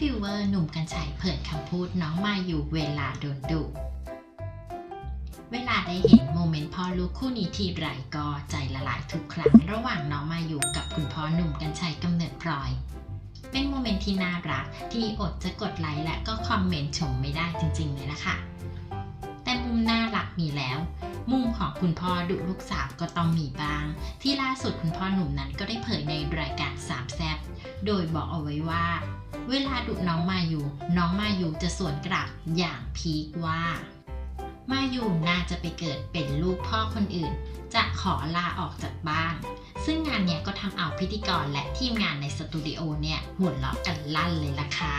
ฟิลเวอร์หนุ่มกัญชัยเผยคำพูดน้องมาอยู่เวลาโดนดุ เวลาได้เห็นโมเมนต์พ่อลูกคู่นี้ทีไรก็ใจละลายทุกครั้ง ระหว่างน้องมาอยู่กับคุณพ่อหนุ่มกัญชัยกำเนิดพลอย เป็นโมเมนต์ที่น่ารักที่อดจะกดไลค์และก็คอมเมนต์ชมไม่ได้จริงๆเลยละค่ะแต่มุมน่ารักมีแล้วมุมของคุณพ่อดุลูกสาวก็ต้องมีบ้าง ที่ล่าสุดคุณพ่อหนุ่มนั้นก็ได้เผยในรายการสา โดยบอกเอาไว้ว่า เวลาดุน้องมาอยู่ น้องมาอยู่จะสวนกลับอย่างพีกว่า มาอยู่น่าจะไปเกิดเป็นลูกพ่อคนอื่น จะขอลาออกจากบ้าน ซึ่งงานเนี้ยก็ทำเอาพิธีกรและทีมงานในสตูดิโอเนี่ยหัวเราะกันลั่นเลยล่ะค่ะ